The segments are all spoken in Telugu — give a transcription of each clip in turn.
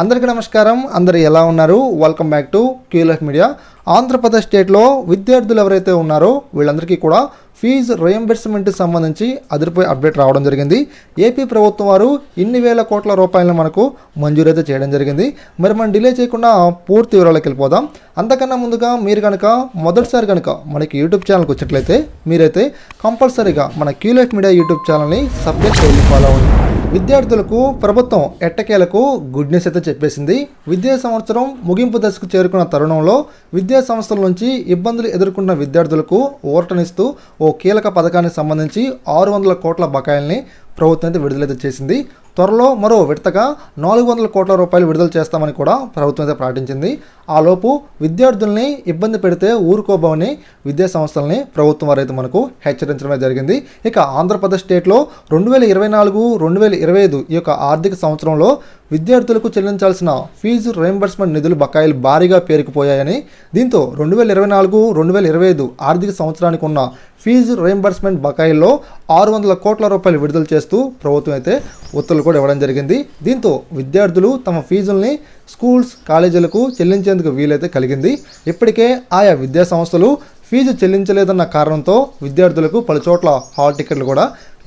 అందరికీ నమస్కారం. అందరు ఎలా ఉన్నారు? వెల్కమ్ బ్యాక్ టు క్యూలఫ్ మీడియా ఆంధ్రప్రదేశ్ స్టేట్లో విద్యార్థులు ఎవరైతే ఉన్నారో వీళ్ళందరికీ కూడా ఫీజు రియంబర్స్మెంట్ సంబంధించి అదిరిపోయి అప్డేట్ రావడం జరిగింది. ఏపీ ప్రభుత్వం వారు ఇన్ని వేల కోట్ల రూపాయలను మనకు మంజూరైతే చేయడం జరిగింది. మరి మనం డిలే చేయకుండా పూర్తి వివరాలకు వెళ్ళిపోదాం. అంతకన్నా ముందుగా మీరు కనుక మొదటిసారి కనుక మనకి యూట్యూబ్ ఛానల్కి వచ్చినట్లయితే మీరైతే కంపల్సరీగా మన క్యూలఫ్ మీడియా యూట్యూబ్ ఛానల్ని సబ్స్క్రైబ్ చేయాలి ఫాలో అవ్వండి. విద్యార్థులకు ప్రభుత్వం ఎట్టకేలకు గుడ్ న్యూస్ అయితే చెప్పేసింది. విద్యా సంవత్సరం ముగింపు దశకు చేరుకున్న తరుణంలో విద్యా సంస్థల నుంచి ఇబ్బందులు ఎదుర్కొంటున్న విద్యార్థులకు ఓటనిస్తూ ఓ కీలక పథకానికి సంబంధించి ఆరు వందల కోట్ల బకాయిల్ని ప్రభుత్వం అయితే విడుదలైతే చేసింది. త్వరలో మరో విడతగా నాలుగు వందల కోట్ల రూపాయలు విడుదల చేస్తామని కూడా ప్రభుత్వం అయితే ప్రకటించింది. ఆలోపు విద్యార్థుల్ని ఇబ్బంది పెడితే ఊరుకోబోని విద్యా సంస్థల్ని ప్రభుత్వం వారైతే మనకు హెచ్చరించడమే జరిగింది. ఇక ఆంధ్రప్రదేశ్ స్టేట్లో రెండు వేల ఇరవై నాలుగు రెండు వేల ఇరవై ఐదు ఈ యొక్క ఆర్థిక సంవత్సరంలో విద్యార్థులకు చెల్లించాల్సిన ఫీజు రియంబర్స్మెంట్ నిధులు బకాయిలు భారీగా పేరుకుపోయాయని దీంతో రెండు వేల ఇరవై నాలుగు రెండు వేల ఇరవై ఐదు ఆర్థిక సంవత్సరానికి ఉన్న ఫీజు రియంబర్స్మెంట్ బకాయిల్లో ఆరు వందల కోట్ల రూపాయలు విడుదల చేస్తూ ప్రభుత్వం అయితే ఉత్తర్వులు కూడా ఇవ్వడం జరిగింది. దీంతో విద్యార్థులు తమ ఫీజుల్ని స్కూల్స్ కాలేజీలకు చెల్లించేందుకు వీలైతే కలిగింది. ఇప్పటికే ఆయా విద్యా సంస్థలు ఫీజు చెల్లించలేదన్న కారణంతో విద్యార్థులకు పలు చోట్ల హాల్ టికెట్లు కూడా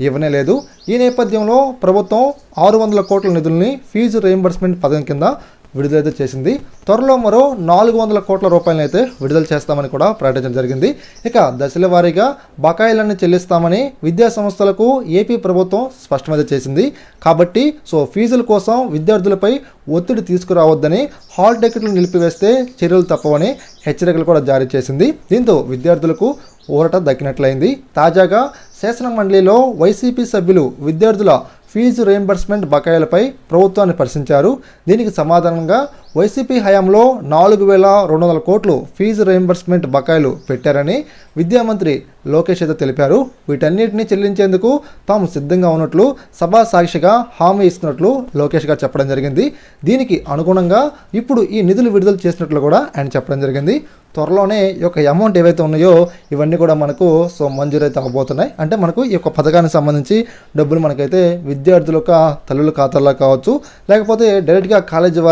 ఇవ్వనే లేదు. ఈ నేపథ్యంలో ప్రభుత్వం ఆరు వందల కోట్ల నిధుల్ని ఫీజు రియంబర్స్మెంట్ పథకం కింద విడుదలైతే చేసింది. త్వరలో మరో నాలుగు వందల కోట్ల రూపాయలను అయితే విడుదల చేస్తామని కూడా ప్రకటించడం జరిగింది. ఇక దశల వారీగా బకాయిలన్నీ చెల్లిస్తామని విద్యా సంస్థలకు ఏపీ ప్రభుత్వం స్పష్టమైతే చేసింది. కాబట్టి సో ఫీజుల కోసం విద్యార్థులపై ఒత్తిడి తీసుకురావద్దని హాల్ టికెట్లు నిలిపివేస్తే చర్యలు తప్పవని హెచ్చరికలు కూడా జారీ చేసింది. దీంతో విద్యార్థులకు ఊరట దక్కినట్లయింది. తాజాగా శాసన మండలిలో వైసీపీ సభ్యులు విద్యార్థుల ఫీజు రియంబర్స్మెంట్ బకాయిలపై ప్రభుత్వాన్ని ప్రశ్నించారు. దీనికి సమాధానంగా వైసీపీ హయాంలో నాలుగు వేల రెండు వందల కోట్లు ఫీజు రియంబర్స్మెంట్ బకాయిలు పెట్టారని విద్యామంత్రి లోకేష్ అయితే తెలిపారు. వీటన్నిటిని చెల్లించేందుకు తాము సిద్ధంగా ఉన్నట్లు సభా సాక్షిగా హామీ ఇస్తున్నట్లు లోకేష్ గారు చెప్పడం జరిగింది. దీనికి అనుగుణంగా ఇప్పుడు ఈ నిధులు విడుదల చేసినట్లు కూడా ఆయన చెప్పడం జరిగింది. త్వరలోనే ఈ యొక్క అమౌంట్ ఏవైతే ఉన్నాయో ఇవన్నీ కూడా మనకు సో మంజూరైతే అవ్వబోతున్నాయి అంటే మనకు ఈ యొక్క పథకానికి సంబంధించి డబ్బులు మనకైతే విద్యార్థుల యొక్క తల్లుల ఖాతాల్లో కావచ్చు లేకపోతే డైరెక్ట్గా కాలేజీ వారి